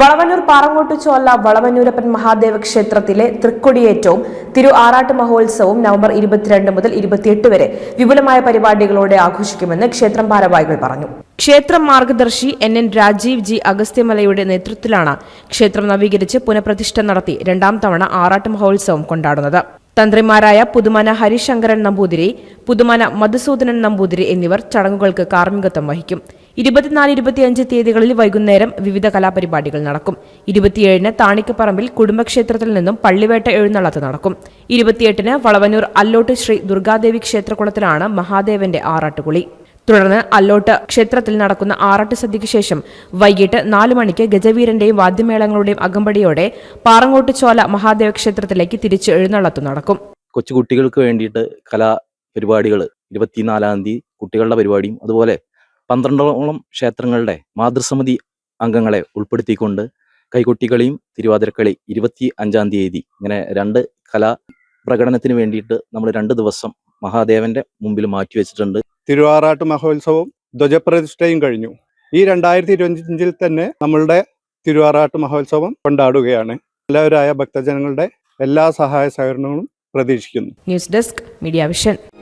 വളവന്നൂർ പാറങ്ങോട്ട് ചോല്ല വളവന്നൂരപ്പൻ മഹാദേവ ക്ഷേത്രത്തിലെ തൃക്കൊടിയേറ്റവും തിരു ആറാട്ട് മഹോത്സവവും നവംബർ ഇരുപത്തിരണ്ട് മുതൽ ഇരുപത്തിയെട്ട് വരെ വിപുലമായ പരിപാടികളോടെ ആഘോഷിക്കുമെന്ന് ക്ഷേത്രം ഭാരവാഹികൾ പറഞ്ഞു. ക്ഷേത്രം മാർഗദർശി എൻ എൻ രാജീവ് ജി അഗസ്ത്യമലയുടെ നേതൃത്വത്തിലാണ് ക്ഷേത്രം നവീകരിച്ച് പുനഃപ്രതിഷ്ഠ നടത്തി രണ്ടാം തവണ ആറാട്ട് മഹോത്സവം കൊണ്ടാടുന്നത്. തന്ത്രിമാരായ പുതുമന ഹരിശങ്കരൻ നമ്പൂതിരി പുതുമന മധുസൂദനൻ നമ്പൂതിരി എന്നിവർ ചടങ്ങുകൾക്ക് കാർമ്മികത്വം വഹിക്കും. ഇരുപത്തിനാല് ഇരുപത്തിയഞ്ച് തീയതികളിൽ വൈകുന്നേരം വിവിധ കലാപരിപാടികൾ നടക്കും. ഇരുപത്തിയേഴിന് താണിക്കപ്പറമ്പിൽ കുടുംബക്ഷേത്രത്തിൽ നിന്നും പള്ളിവേട്ട എഴുന്നള്ളത്ത് നടക്കും. ഇരുപത്തിയെട്ടിന് വളവന്നൂർ അല്ലോട്ട് ശ്രീ ദുർഗാദേവി ക്ഷേത്രകുളത്തിലാണ് മഹാദേവന്റെ ആറാട്ടുകുളി. തുടർന്ന് അല്ലോട്ട് ക്ഷേത്രത്തിൽ നടക്കുന്ന ആറാട്ട് സദ്യയ്ക്ക് ശേഷം വൈകിട്ട് നാലു മണിക്ക് ഗജവീരന്റെയും വാദ്യമേളങ്ങളുടെയും അകമ്പടിയോടെ പാറങ്ങോട്ട് ചോല മഹാദേവ ക്ഷേത്രത്തിലേക്ക് തിരിച്ച് എഴുന്നള്ളത്ത് നടക്കും. കൊച്ചുകുട്ടികൾക്ക് വേണ്ടിയിട്ട് കലാ പരിപാടികൾ ഇരുപത്തിനാലാം തീയതി കുട്ടികളുടെ പരിപാടിയും അതുപോലെ പന്ത്രണ്ടോളം ക്ഷേത്രങ്ങളുടെ മാതൃസമിതി അംഗങ്ങളെ ഉൾപ്പെടുത്തിക്കൊണ്ട് കൈകൊട്ടികളിയും തിരുവാതിരക്കളി ഇരുപത്തി അഞ്ചാം തീയതി ഇങ്ങനെ രണ്ട് കലാ പ്രകടനത്തിന് വേണ്ടിയിട്ട് നമ്മൾ രണ്ട് ദിവസം മഹാദേവന്റെ മുമ്പിൽ മാറ്റിവെച്ചിട്ടുണ്ട് തിരുവാറാട്ട് മഹോത്സവവും ധ്വജപ്രതിഷ്ഠയും കഴിഞ്ഞു. ഈ രണ്ടായിരത്തി ഇരുപത്തിയഞ്ചിൽ തന്നെ നമ്മളുടെ തിരുവാറാട്ട് മഹോത്സവം കൊണ്ടാടുകയാണ്. എല്ലാവരായ ഭക്തജനങ്ങളുടെ എല്ലാ സഹായ സഹകരണങ്ങളും പ്രതീക്ഷിക്കുന്നു. News desk media vision.